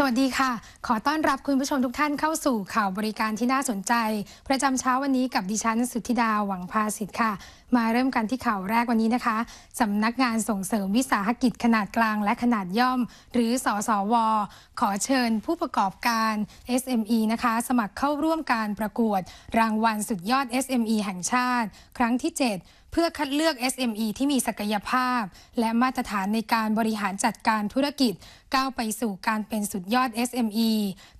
สวัสดีค่ะ ขอต้อนรับคุณผู้ชมทุกท่านเข้าสู่ข่าวบริการที่น่าสนใจ ประจำเช้าวันนี้กับดิฉันสุทธิดาหวังภาสิทธิ์ค่ะ มาเริ่มกันที่ข่าวแรกวันนี้นะคะสำนักงานส่งเสริมวิสาหกิจขนาดกลางและขนาดย่อม หรือสอสว ขอเชิญผู้ประกอบการ SME นะคะ สมัครเข้าร่วมการประกวด รางวัลสุดยอด SME แห่งชาติ ครั้งที่ 7เพื่อคัดเลือก SME ที่มีศักยภาพ และมาตรฐานในการบริหารจัดการธุรกิจ ก้าวไปสู่การเป็นสุดยอด SME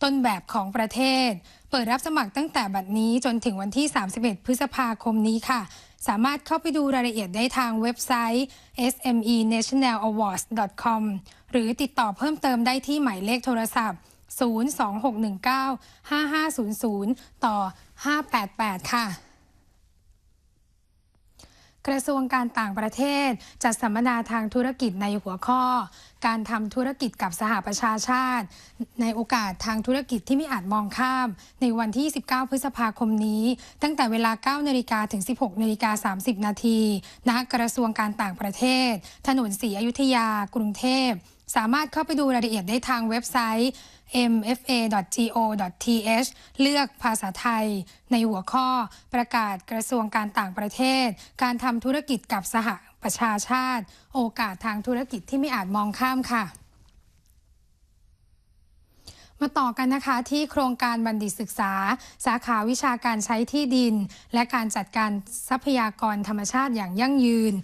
ต้นแบบของประเทศ เปิดรับสมัครตั้งแต่บัดนี้จนถึงวันที่ 31 พฤษภาคมนี้ค่ะ สามารถเข้าไปดูรายละเอียดได้ทางเว็บไซต์ smenationalawards.com หรือติดต่อเพิ่มเติมได้ที่หมายเลขโทรศัพท์ 026195500 ต่อ 588 ค่ะ กระทรวงการต่างประเทศ จัดสัมมนาทางธุรกิจในหัวข้อ การทำธุรกิจกับสหประชาชาติ ในโอกาสทางธุรกิจที่ไม่อาจมองข้าม ในวันที่ 19 พฤษภาคมนี้ ตั้งแต่เวลา 9 นาฬิกาถึง 16 นาฬิกา 30 นาทีณกระทรวงการต่างประเทศ ถนนศรีอยุธยากรุงเทพ สามารถเข้าไปดูรายละเอียดได้ทางเว็บไซต์ mfa.go.th เลือกภาษาไทย ในหัวข้อประกาศกระทรวงการต่างประเทศ การทำธุรกิจกับสหประชาชาติ โอกาสทางธุรกิจที่ไม่อาจมองข้ามค่ะ มาต่อกันนะคะที่โครงการบัณฑิตศึกษา สาขาวิชาการใช้ที่ดิน และการจัดการทรัพยากรธรรมชาติอย่างยั่งยืน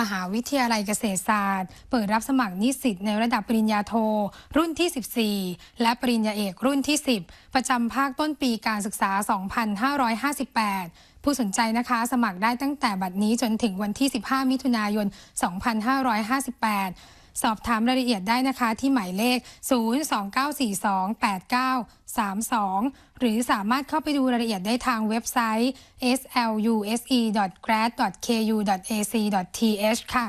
มหาวิทยาลัยเกษตรศาสตร์ เปิดรับสมัครนิสิตในระดับปริญญาโท รุ่นที่ 14 และปริญญาเอกรุ่นที่ 10 ประจำภาคต้นปีการศึกษา 2558ผู้สนใจนะคะสมัครได้ตั้งแต่บัดนี้จนถึงวันที่ 15 มิถุนายน 2558 สอบถามรายละเอียดได้นะคะที่หมายเลข 029428932 หรือสามารถเข้าไปดูรายละเอียดได้ทางเว็บไซต์ sluse.grad.ku.ac.th ค่ะ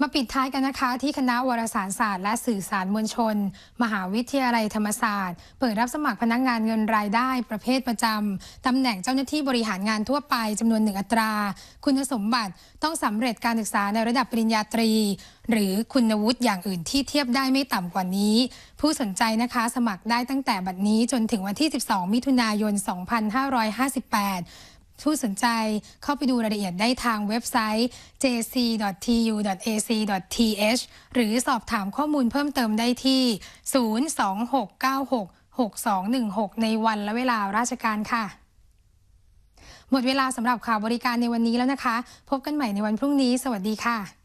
มาปิดท้ายกันนะคะ ที่คณะวารสารศาสตร์ และสื่อสารมวลชน มหาวิทยาลัยธรรมศาสตร์ เปิดรับสมัครพนักงงานเงินรายได้ ประเภทประจำตำแหน่งเจ้าหน้าที่บริหารงานทั่วไปจำนวนหนึ่งอัตรา คุณสมบัติต้องสำเร็จการศึกษาในระดับปริญญาตรี หรือคุณวุฒิอย่างอื่นที่เทียบได้ไม่ต่ำกว่านี้ ผู้สนใจนะคะสมัครได้ตั้งแต่บัดนี้จนถึงวันที่ 12 มิถุนายน 2558 ผู้สนใจเข้าไปดูรายละเอียดได้ทางเว็บไซต์ jc.tu.ac.th หรือสอบถามข้อมูลเพิ่มเติมได้ที่ 026966216 ในวันและเวลาราชการค่ะ หมดเวลาสำหรับข่าวบริการในวันนี้แล้วนะคะ พบกันใหม่ในวันพรุ่งนี้ สวัสดีค่ะ